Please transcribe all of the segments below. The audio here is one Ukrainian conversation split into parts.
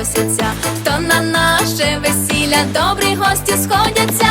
просяться, то на наше весілля добрі гості сходяться.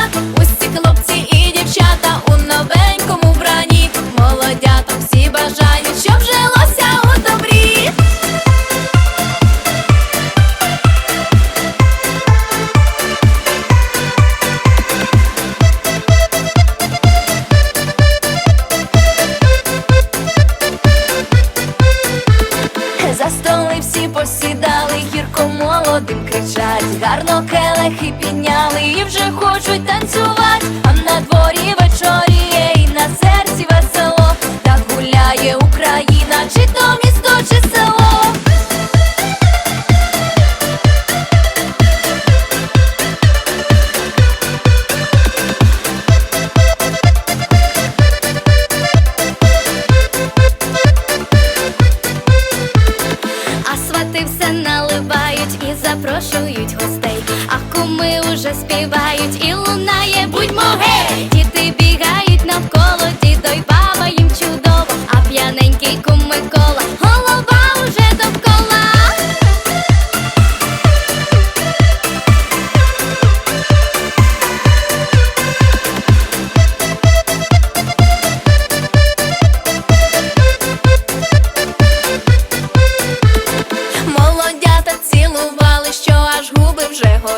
Гарно келехи підняли і вже хочуть танцювати, а на дворі вечоріє і на серці весело, так гуляє Україна, чи то місто, чи село. А сватився.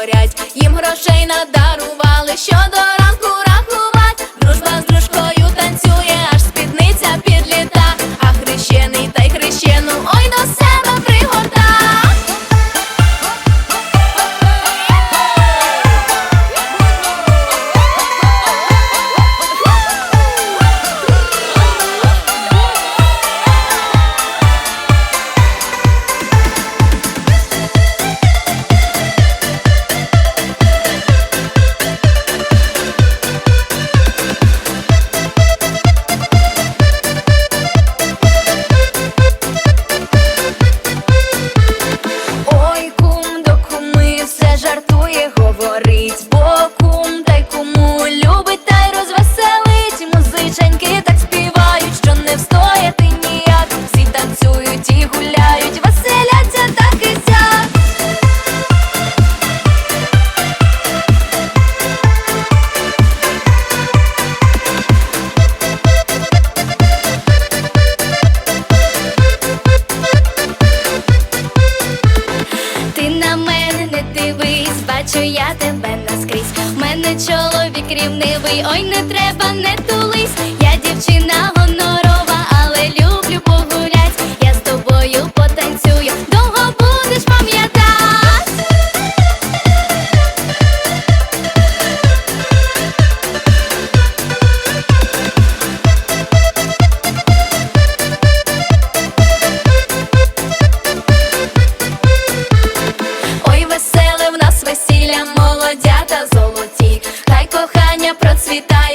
горять. бачу я тебе наскрізь. В мене чоловік рівнивий, ой, не треба, не тулись. Хай кохання процвітає.